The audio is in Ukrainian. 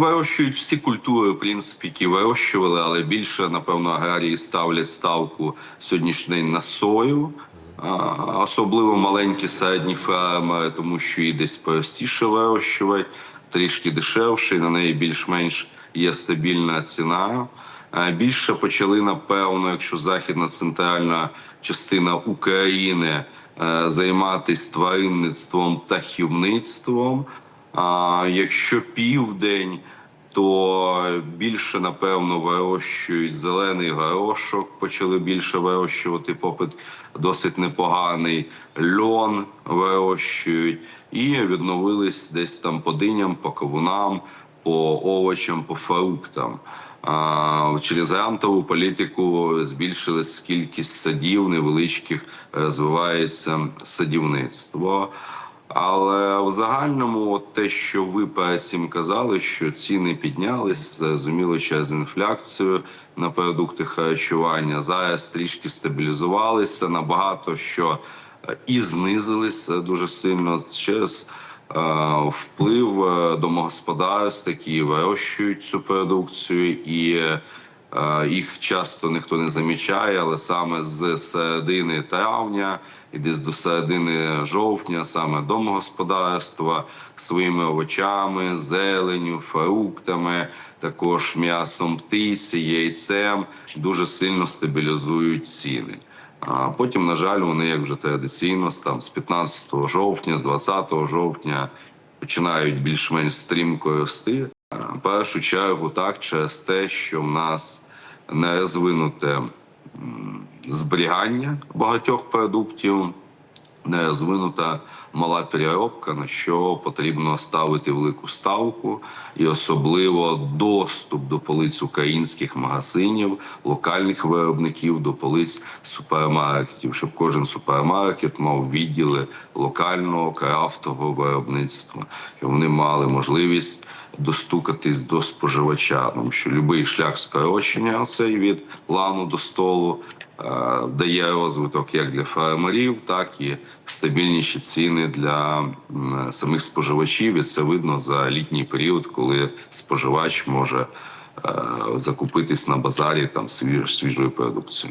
Вирощують всі культури, в принципі, які вирощували, але більше, напевно, аграрії ставлять ставку сьогоднішній на сою. Особливо маленькі середні фермери, тому що її десь простіше вирощувати, трішки дешевше, і на неї більш-менш є стабільна ціна. Е, Більше почали, напевно, якщо західна центральна частина України е, займатися тваринництвом та хівництвом. А якщо південь, то більше напевно вирощують зелений горошок, почали більше вирощувати попит досить непоганий. Льон вирощують і відновились десь там по диням, по кавунам, по овочам, по фруктам. Через грантову політику збільшилась кількість садів невеличких, розвивається садівництво. Але в загальному, от те, що ви перед цим казали, що ціни піднялись, зрозуміло, через інфляцію на продукти харчування зараз трішки стабілізувалися набагато що е, і знизилися дуже сильно через е, вплив е, домогосподарств, які вирощують цю продукцію і. Е, їх часто ніхто не замічає, але саме з середини травня і десь до середини жовтня, саме домогосподарства своїми овочами, зеленю, фруктами, також м'ясом птиці, яйцем дуже сильно стабілізують ціни. А потім, на жаль, вони як вже традиційно там з 15 жовтня, з 20 жовтня починають більш-менш стрімко рости. Першу чергу, так через те, що в нас не розвинуте зберігання багатьох продуктів, не розвинута мала переробка, на що потрібно ставити велику ставку, і особливо доступ до полиць українських магазинів, локальних виробників, до полиць супермаркетів, щоб кожен супермаркет мав відділи локального крафтового виробництва, і вони мали можливість достукатись до споживача, тому що будь-який шлях скорочення цей від лану до столу е, дає розвиток як для фермерів, так і стабільніші ціни для самих споживачів. І це видно за літній період, коли споживач може е, закупитись на базарі там свіж, свіжою продукцією.